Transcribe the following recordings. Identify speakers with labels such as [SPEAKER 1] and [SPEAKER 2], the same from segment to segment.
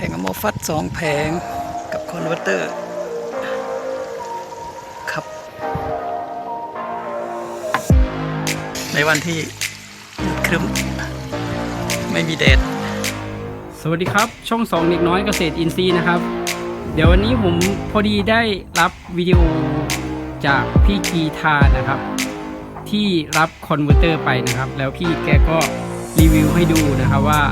[SPEAKER 1] แผงอโมฟัดสองแผงกับคอนเวอร์เตอร์ครับ ในวันที่ครึ้มไม่มีแดด
[SPEAKER 2] สวัสดีครับ ช่องสองเด็กน้อยเกษตรอินทรีย์นะครับ เดี๋ยววันนี้ผมพอดีได้รับวิดีโอจากพี่กีทานะครับ ที่รับคอนเวอร์เตอร์ไปนะครับ แล้วพี่แกก็รีวิวให้ดูนะครับว่า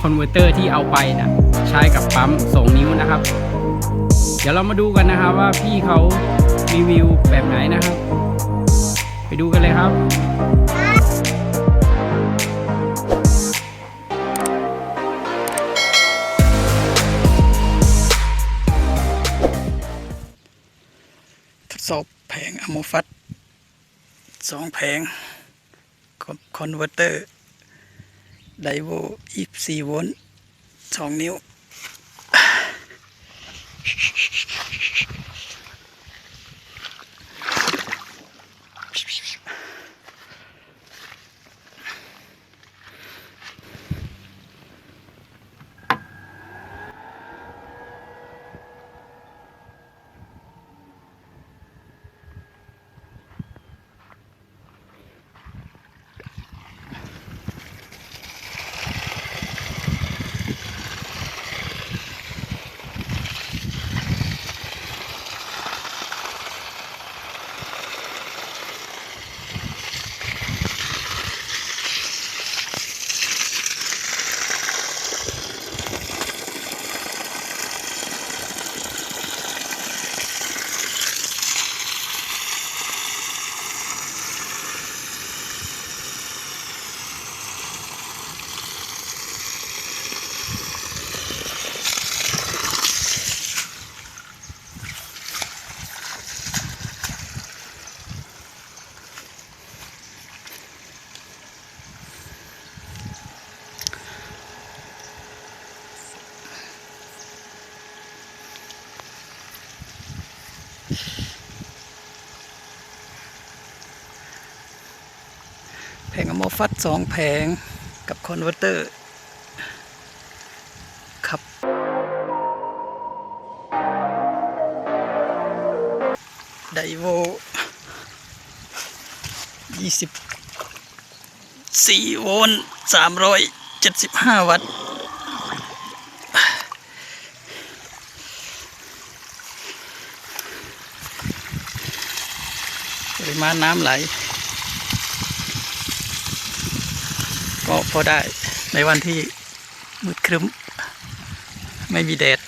[SPEAKER 2] คอนเวอร์เตอร์ที่เอาไปนะใช้กับปั๊ม2นิ้วนะครับ เดี๋ยวเรามาดูกันนะครับว่าพี่เขารีวิวแบบไหนนะครับ ไปดูกันเลยครับ
[SPEAKER 1] ทดสอบแผงอะโมฟัดสองแผงคอนเวอร์เตอร์ ไดโว24โวลต์สองนิ้ว แผงอะโมฟัดสองแผงกับคอนเวอร์เตอร์ครับไดโวยี่สิบสี่โวลต์สามร้อยเจ็ดสิบห้าวัตต์ปริมาณน้ำไหล ก็พอได้ในวันที่มืดครึ้ม ไม่มีแดด